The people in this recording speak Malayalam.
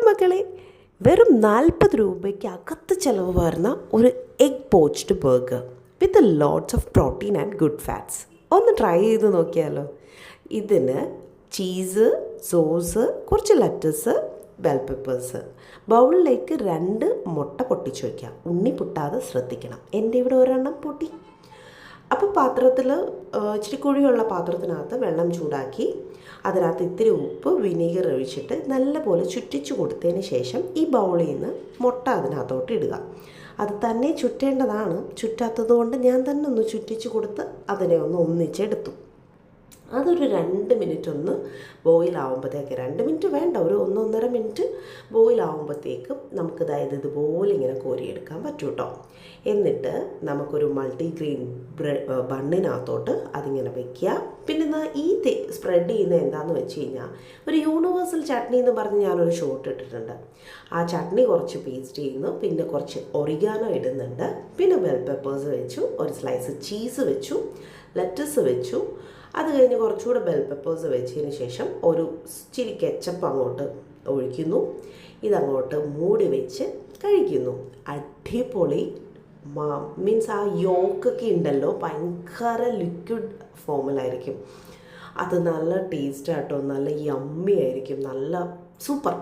മക്കളെ വെറും നാൽപ്പത് രൂപയ്ക്ക് അകത്ത് ചിലവ് വരുന്ന ഒരു egg poached burger with lots of protein and good fats ഒന്ന് ട്രൈ ചെയ്ത് നോക്കിയാലോ? ഇതിന് ചീസ് സോസ് കുറച്ച് ലെറ്റസ് ബെൽ പെപ്പേഴ്സ് ബൗളിലേക്ക് രണ്ട് മുട്ട പൊട്ടിച്ച് വയ്ക്കാം ഉണ്ണി പൊട്ടാതെ ശ്രദ്ധിക്കണം. എന്റെ ഇവിടെ ഒരെണ്ണം പൊട്ടി. അപ്പോൾ പാത്രത്തിൽ ഇച്ചിരി കുഴിയുള്ള പാത്രത്തിനകത്ത് വെള്ളം ചൂടാക്കി അതിനകത്ത് ഇത്തിരി ഉപ്പ് വിനീഗർ ഒഴിച്ചിട്ട് നല്ലപോലെ ചുറ്റിച്ചു കൊടുത്തതിന് ശേഷം ഈ ബൗളിൽ നിന്ന് മുട്ട അതിനകത്തോട്ട് ഇടുക. അത് തന്നെ ചുറ്റേണ്ടതാണ്. ചുറ്റാത്തത് കൊണ്ട് ഞാൻ തന്നെ ഒന്ന് ചുറ്റിച്ചു കൊടുത്ത് അതിനെ ഒന്ന് ഒന്നിച്ചെടുത്തു. അതൊരു രണ്ട് മിനിറ്റ് ഒന്ന് ബോയിൽ ആവുമ്പോഴത്തേക്ക് രണ്ട് മിനിറ്റ് വേണ്ട ഒരു ഒന്നൊന്നര മിനിറ്റ് ബോയിൽ ആവുമ്പോഴത്തേക്കും നമുക്ക് അതായത് ഇതുപോലെ ഇങ്ങനെ കോരിയെടുക്കാൻ പറ്റും കേട്ടോ എന്നിട്ട് നമുക്കൊരു മൾട്ടിഗ്രെയിൻ ബണ്ണിനകത്തോട്ട് അതിങ്ങനെ വെക്കുക പിന്നെ ഈ സ്പ്രെഡ് ചെയ്യുന്നത് എന്താണെന്ന് വെച്ച് കഴിഞ്ഞാൽ ഒരു യൂണിവേഴ്സൽ ചട്നി എന്ന് പറഞ്ഞ് ഞാനൊരു ഷോട്ട് ഇട്ടിട്ടുണ്ട്. ആ ചട്നി കുറച്ച് പേസ്റ്റ് ചെയ്യുന്നു പിന്നെ കുറച്ച് ഒറിഗാനോ ഇടുന്നുണ്ട്. പിന്നെ ബെൽ പെപ്പേഴ്സ് വെച്ചു ഒരു സ്ലൈസ് ചീസ് വെച്ചു ലെറ്റസ് വെച്ചു. അത് കഴിഞ്ഞ് കുറച്ചുകൂടെ ബെൽ പെപ്പേഴ്സ് വെച്ചതിന് ശേഷം ഒരു ഇച്ചിരി കെച്ചപ്പ് അങ്ങോട്ട് ഒഴിക്കുന്നു. ഇതങ്ങോട്ട് മൂടി വെച്ച് കഴിക്കുന്നു. അടിപൊളി മീൻസ് ആ യോക്കൊക്കെ ഉണ്ടല്ലോ ഭയങ്കര ലിക്വിഡ് ഫോമിലായിരിക്കും അത് നല്ല ടേസ്റ്റ് ആട്ടോ നല്ല യമ്മി ആയിരിക്കും നല്ല സൂപ്പർ